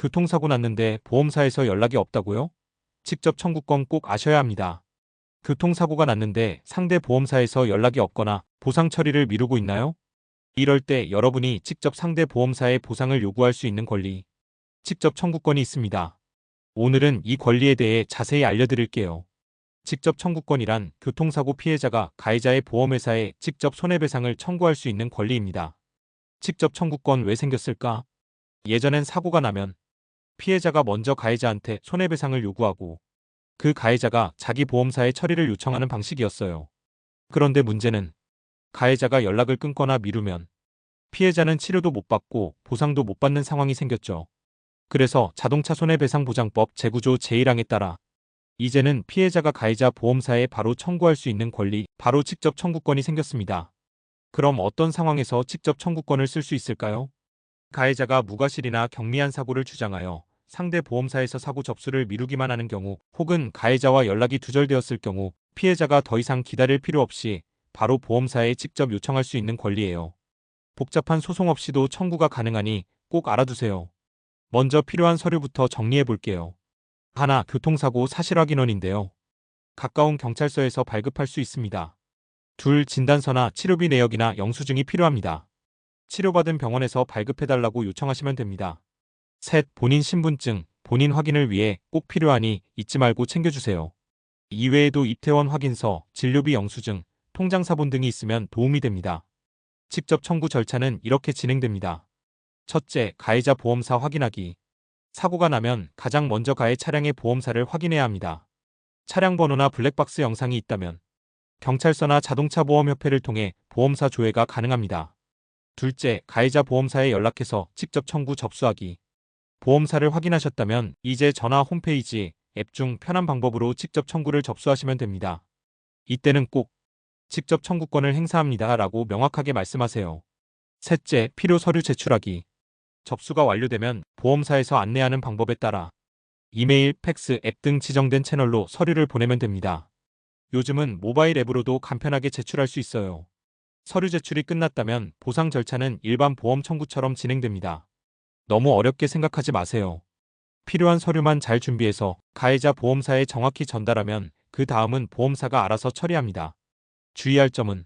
교통사고 났는데 보험사에서 연락이 없다고요? 직접 청구권 꼭 아셔야 합니다. 교통사고가 났는데 상대 보험사에서 연락이 없거나 보상 처리를 미루고 있나요? 이럴 때 여러분이 직접 상대 보험사에 보상을 요구할 수 있는 권리, 직접 청구권이 있습니다. 오늘은 이 권리에 대해 자세히 알려드릴게요. 직접 청구권이란 교통사고 피해자가 가해자의 보험회사에 직접 손해배상을 청구할 수 있는 권리입니다. 직접 청구권 왜 생겼을까? 예전엔 사고가 나면 피해자가 먼저 가해자한테 손해배상을 요구하고 그 가해자가 자기 보험사에 처리를 요청하는 방식이었어요. 그런데 문제는 가해자가 연락을 끊거나 미루면 피해자는 치료도 못 받고 보상도 못 받는 상황이 생겼죠. 그래서 자동차 손해배상보장법 재구조 제1항에 따라 이제는 피해자가 가해자 보험사에 바로 청구할 수 있는 권리, 바로 직접 청구권이 생겼습니다. 그럼 어떤 상황에서 직접 청구권을 쓸 수 있을까요? 가해자가 무과실이나 경미한 사고를 주장하여 상대 보험사에서 사고 접수를 미루기만 하는 경우 혹은 가해자와 연락이 두절되었을 경우 피해자가 더 이상 기다릴 필요 없이 바로 보험사에 직접 요청할 수 있는 권리예요. 복잡한 소송 없이도 청구가 가능하니 꼭 알아두세요. 먼저 필요한 서류부터 정리해 볼게요. 하나, 교통사고 사실 확인원인데요. 가까운 경찰서에서 발급할 수 있습니다. 둘, 진단서나 치료비 내역이나 영수증이 필요합니다. 치료받은 병원에서 발급해달라고 요청하시면 됩니다. 셋, 본인 신분증, 본인 확인을 위해 꼭 필요하니 잊지 말고 챙겨주세요. 이외에도 입퇴원 확인서, 진료비 영수증, 통장 사본 등이 있으면 도움이 됩니다. 직접 청구 절차는 이렇게 진행됩니다. 첫째, 가해자 보험사 확인하기. 사고가 나면 가장 먼저 가해 차량의 보험사를 확인해야 합니다. 차량 번호나 블랙박스 영상이 있다면 경찰서나 자동차 보험협회를 통해 보험사 조회가 가능합니다. 둘째, 가해자 보험사에 연락해서 직접 청구 접수하기. 보험사를 확인하셨다면 이제 전화 홈페이지, 앱 중 편한 방법으로 직접 청구를 접수하시면 됩니다. 이때는 꼭 직접 청구권을 행사합니다 라고 명확하게 말씀하세요. 셋째, 필요 서류 제출하기. 접수가 완료되면 보험사에서 안내하는 방법에 따라 이메일, 팩스, 앱 등 지정된 채널로 서류를 보내면 됩니다. 요즘은 모바일 앱으로도 간편하게 제출할 수 있어요. 서류 제출이 끝났다면 보상 절차는 일반 보험 청구처럼 진행됩니다. 너무 어렵게 생각하지 마세요. 필요한 서류만 잘 준비해서 가해자 보험사에 정확히 전달하면 그 다음은 보험사가 알아서 처리합니다. 주의할 점은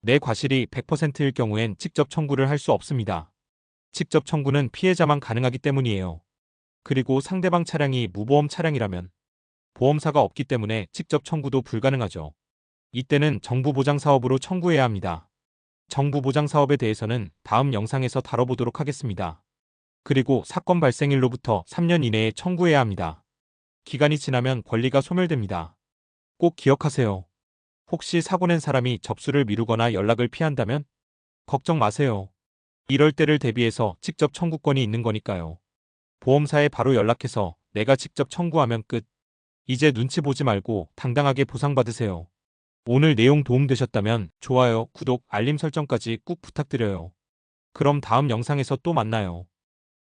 내 과실이 100%일 경우엔 직접 청구를 할 수 없습니다. 직접 청구는 피해자만 가능하기 때문이에요. 그리고 상대방 차량이 무보험 차량이라면 보험사가 없기 때문에 직접 청구도 불가능하죠. 이때는 정부 보장 사업으로 청구해야 합니다. 정부 보장 사업에 대해서는 다음 영상에서 다뤄보도록 하겠습니다. 그리고 사건 발생일로부터 3년 이내에 청구해야 합니다. 기간이 지나면 권리가 소멸됩니다. 꼭 기억하세요. 혹시 사고 낸 사람이 접수를 미루거나 연락을 피한다면 걱정 마세요. 이럴 때를 대비해서 직접 청구권이 있는 거니까요. 보험사에 바로 연락해서 내가 직접 청구하면 끝. 이제 눈치 보지 말고 당당하게 보상받으세요. 오늘 내용 도움되셨다면 좋아요, 구독, 알림 설정까지 꾹 부탁드려요. 그럼 다음 영상에서 또 만나요.